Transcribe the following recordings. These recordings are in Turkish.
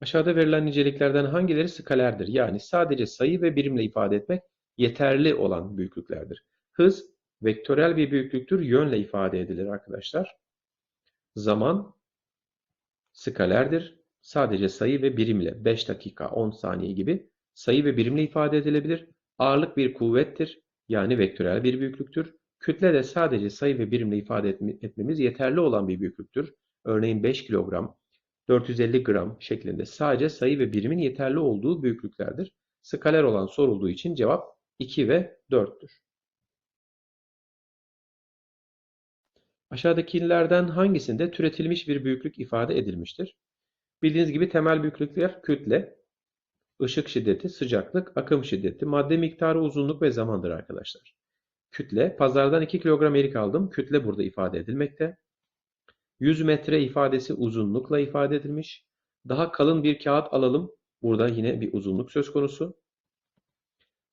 Aşağıda verilen niceliklerden hangileri skalerdir? Yani sadece sayı ve birimle ifade etmek yeterli olan büyüklüklerdir. Hız vektörel bir büyüklüktür, yönle ifade edilir arkadaşlar. Zaman skalerdir. Sadece sayı ve birimle 5 dakika, 10 saniye gibi sayı ve birimle ifade edilebilir. Ağırlık bir kuvvettir. Yani vektörel bir büyüklüktür. Kütle de sadece sayı ve birimle ifade etmemiz yeterli olan bir büyüklüktür. Örneğin 5 kilogram, 450 gram şeklinde sadece sayı ve birimin yeterli olduğu büyüklüklerdir. Skaler olan sorulduğu için cevap 2 ve 4'tür. Aşağıdakilerden hangisinde türetilmiş bir büyüklük ifade edilmiştir? Bildiğiniz gibi temel büyüklükler kütle, ışık şiddeti, sıcaklık, akım şiddeti, madde miktarı, uzunluk ve zamandır arkadaşlar. Kütle, pazardan 2 kilogram erik aldım. Kütle burada ifade edilmekte. 100 metre ifadesi uzunlukla ifade edilmiş. Daha kalın bir kağıt alalım. Burada yine bir uzunluk söz konusu.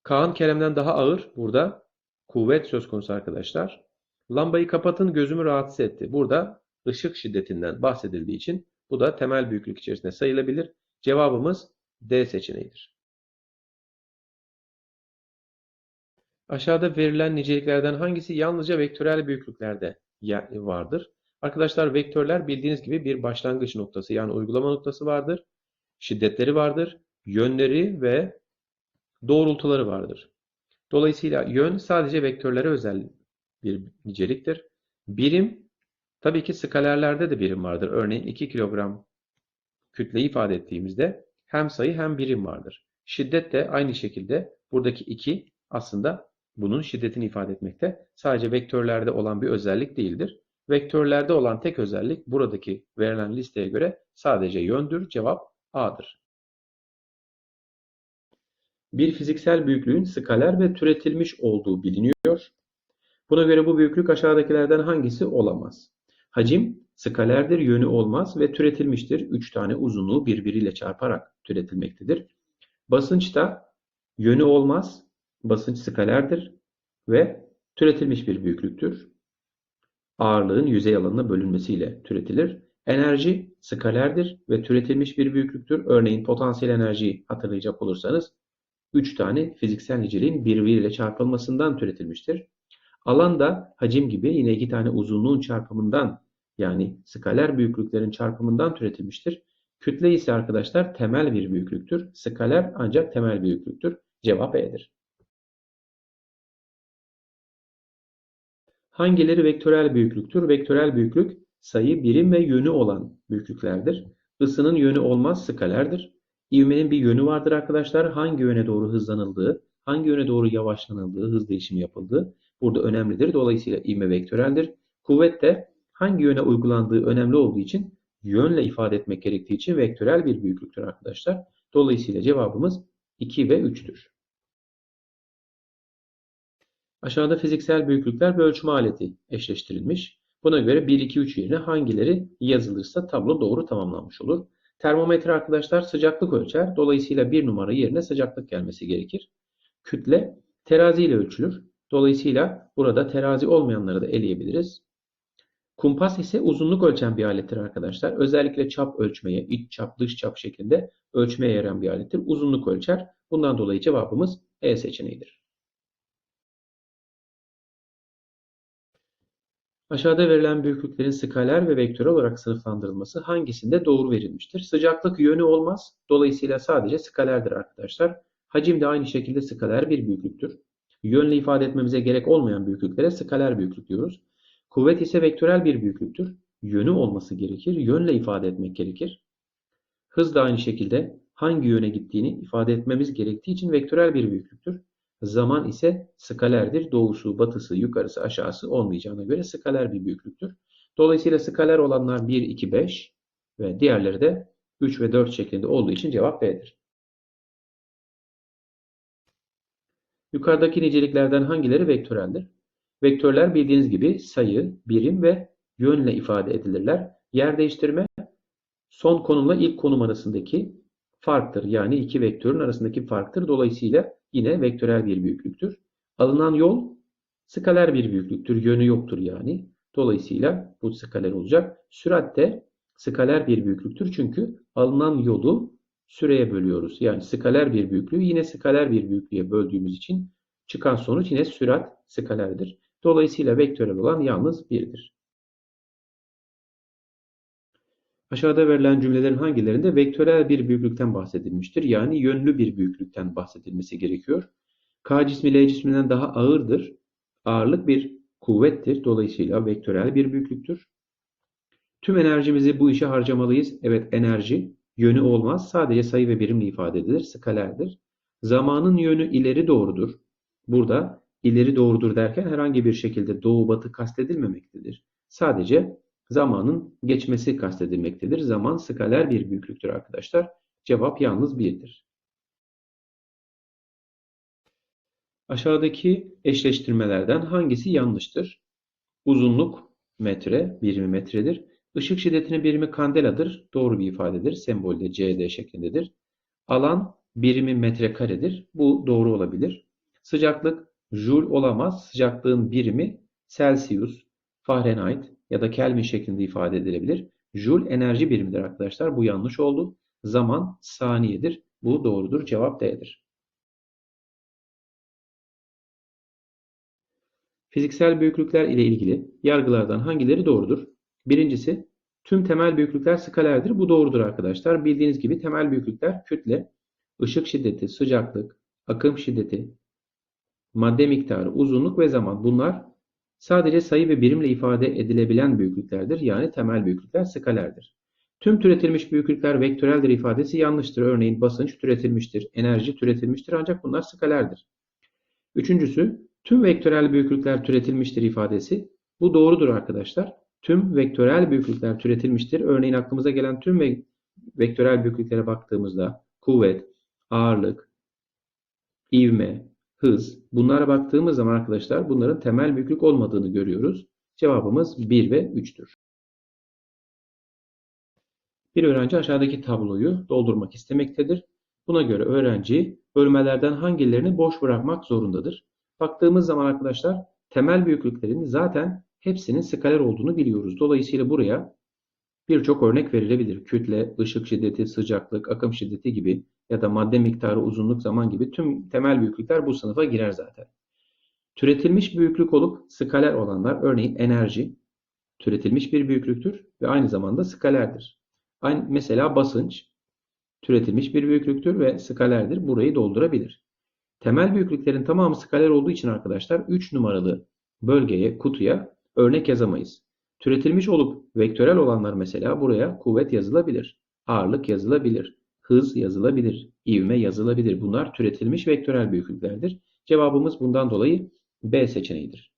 Kaan Kerem'den daha ağır. Burada kuvvet söz konusu arkadaşlar. Lambayı kapatın gözümü rahatsız etti. Burada ışık şiddetinden bahsedildiği için bu da temel büyüklük içerisinde sayılabilir. Cevabımız D seçeneğidir. Aşağıda verilen niceliklerden hangisi yalnızca vektörel büyüklüklerde vardır? Arkadaşlar vektörler bildiğiniz gibi bir başlangıç noktası yani uygulama noktası vardır. Şiddetleri vardır. Yönleri ve doğrultuları vardır. Dolayısıyla yön sadece vektörlere özel bir niceliktir. Birim tabii ki skalerlerde de birim vardır. Örneğin 2 kilogram kütle ifade ettiğimizde hem sayı hem birim vardır. Şiddet de aynı şekilde buradaki 2 aslında bunun şiddetini ifade etmekte. Sadece vektörlerde olan bir özellik değildir. Vektörlerde olan tek özellik buradaki verilen listeye göre sadece yöndür. Cevap A'dır. Bir fiziksel büyüklüğün skaler ve türetilmiş olduğu biliniyor. Buna göre bu büyüklük aşağıdakilerden hangisi olamaz? Hacim skalerdir, yönü olmaz ve türetilmiştir. 3 tane uzunluğu birbiriyle çarparak türetilmektedir. Basınç da yönü olmaz, basınç skalerdir ve türetilmiş bir büyüklüktür. Ağırlığın yüzey alanına bölünmesiyle türetilir. Enerji skalerdir ve türetilmiş bir büyüklüktür. Örneğin potansiyel enerjiyi hatırlayacak olursanız 3 tane fiziksel niceliğin birbiriyle çarpılmasından türetilmiştir. Alan da hacim gibi yine iki tane uzunluğun çarpımından yani skaler büyüklüklerin çarpımından türetilmiştir. Kütle ise arkadaşlar temel bir büyüklüktür. Skaler ancak temel büyüklüktür. Cevap E'dir. Hangileri vektörel büyüklüktür? Vektörel büyüklük sayı, birim ve yönü olan büyüklüklerdir. Isının yönü olmaz skalerdir. İvmenin bir yönü vardır arkadaşlar. Hangi yöne doğru hızlanıldığı, hangi yöne doğru yavaşlanıldığı, hız değişimi yapıldığı burada önemlidir. Dolayısıyla ivme vektöreldir. Kuvvet de hangi yöne uygulandığı önemli olduğu için yönle ifade etmek gerektiği için vektörel bir büyüklüktür arkadaşlar. Dolayısıyla cevabımız 2 ve 3'tür. Aşağıda fiziksel büyüklükler ve ölçme aleti eşleştirilmiş. Buna göre 1, 2, 3 yerine hangileri yazılırsa tablo doğru tamamlanmış olur. Termometre arkadaşlar sıcaklık ölçer. Dolayısıyla bir numara yerine sıcaklık gelmesi gerekir. Kütle terazi ile ölçülür. Dolayısıyla burada terazi olmayanları da eleyebiliriz. Kumpas ise uzunluk ölçen bir alettir arkadaşlar. Özellikle çap ölçmeye, iç çap, dış çap şeklinde ölçmeye yarayan bir alettir. Uzunluk ölçer. Bundan dolayı cevabımız E seçeneğidir. Aşağıda verilen büyüklüklerin skaler ve vektörel olarak sınıflandırılması hangisinde doğru verilmiştir? Sıcaklık yönü olmaz. Dolayısıyla sadece skalerdir arkadaşlar. Hacim de aynı şekilde skaler bir büyüklüktür. Yönle ifade etmemize gerek olmayan büyüklüklere skaler büyüklük diyoruz. Kuvvet ise vektörel bir büyüklüktür. Yönü olması gerekir. Yönle ifade etmek gerekir. Hız da aynı şekilde hangi yöne gittiğini ifade etmemiz gerektiği için vektörel bir büyüklüktür. Zaman ise skalerdir. Doğusu, batısı, yukarısı, aşağısı olmayacağına göre skaler bir büyüklüktür. Dolayısıyla skaler olanlar 1, 2, 5 ve diğerleri de 3 ve 4 şeklinde olduğu için cevap B'dir. Yukarıdaki niceliklerden hangileri vektöreldir? Vektörler bildiğiniz gibi sayı, birim ve yönle ifade edilirler. Yer değiştirme son konumla ilk konum arasındaki farktır. Yani iki vektörün arasındaki farktır. Dolayısıyla yine vektörel bir büyüklüktür. Alınan yol skaler bir büyüklüktür. Yönü yoktur yani. Dolayısıyla bu skaler olacak. Sürat de skaler bir büyüklüktür. Çünkü alınan yolu süreye bölüyoruz. Yani skaler bir büyüklüğü yine skaler bir büyüklüğe böldüğümüz için çıkan sonuç yine sürat skalerdir. Dolayısıyla vektörel olan yalnız 1'dir. Aşağıda verilen cümlelerin hangilerinde vektörel bir büyüklükten bahsedilmiştir? Yani yönlü bir büyüklükten bahsedilmesi gerekiyor. K cismi L cisminden daha ağırdır. Ağırlık bir kuvvettir. Dolayısıyla vektörel bir büyüklüktür. Tüm enerjimizi bu işe harcamalıyız. Evet enerji yönü olmaz. Sadece sayı ve birimle ifade edilir. Skalerdir. Zamanın yönü ileri doğrudur. Burada ileri doğrudur derken herhangi bir şekilde doğu batı kastedilmemektedir. Sadece zamanın geçmesi kastedilmektedir. Zaman skaler bir büyüklüktür arkadaşlar. Cevap yalnız 1'dir. Aşağıdaki eşleştirmelerden hangisi yanlıştır? Uzunluk metre, birimi metredir. Işık şiddetinin birimi kandeladır. Doğru bir ifadedir. Sembolde CD şeklindedir. Alan birimi metrekaredir. Bu doğru olabilir. Sıcaklık joule olamaz. Sıcaklığın birimi Celsius, Fahrenheit ya da Kelvin şeklinde ifade edilebilir. Joule enerji birimidir arkadaşlar. Bu yanlış oldu. Zaman saniyedir. Bu doğrudur. Cevap D'dir. Fiziksel büyüklükler ile ilgili yargılardan hangileri doğrudur? Birincisi, tüm temel büyüklükler skalerdir. Bu doğrudur arkadaşlar. Bildiğiniz gibi temel büyüklükler kütle, ışık şiddeti, sıcaklık, akım şiddeti, madde miktarı, uzunluk ve zaman. Bunlar sadece sayı ve birimle ifade edilebilen büyüklüklerdir. Yani temel büyüklükler skalerdir. Tüm türetilmiş büyüklükler vektöreldir ifadesi yanlıştır. Örneğin basınç türetilmiştir, enerji türetilmiştir ancak bunlar skalerdir. Üçüncüsü, tüm vektörel büyüklükler türetilmiştir ifadesi. Bu doğrudur arkadaşlar. Tüm vektörel büyüklükler türetilmiştir. Örneğin aklımıza gelen tüm ve vektörel büyüklüklere baktığımızda kuvvet, ağırlık, ivme, hız bunlara baktığımız zaman arkadaşlar bunların temel büyüklük olmadığını görüyoruz. Cevabımız 1 ve 3'tür. Bir öğrenci aşağıdaki tabloyu doldurmak istemektedir. Buna göre öğrenci bölmelerden hangilerini boş bırakmak zorundadır. Baktığımız zaman arkadaşlar temel büyüklüklerin zaten hepsinin skaler olduğunu biliyoruz. Dolayısıyla buraya birçok örnek verilebilir. Kütle, ışık şiddeti, sıcaklık, akım şiddeti gibi ya da madde miktarı, uzunluk, zaman gibi tüm temel büyüklükler bu sınıfa girer zaten. Türetilmiş büyüklük olup skaler olanlar örneğin enerji türetilmiş bir büyüklüktür ve aynı zamanda skalerdir. Aynı, mesela basınç türetilmiş bir büyüklüktür ve skalerdir. Burayı doldurabilir. Temel büyüklüklerin tamamı skaler olduğu için arkadaşlar 3 numaralı bölgeye, kutuya örnek yazamayız. Türetilmiş olup vektörel olanlar mesela buraya kuvvet yazılabilir, ağırlık yazılabilir, hız yazılabilir, ivme yazılabilir. Bunlar türetilmiş vektörel büyüklüklerdir. Cevabımız bundan dolayı B seçeneğidir.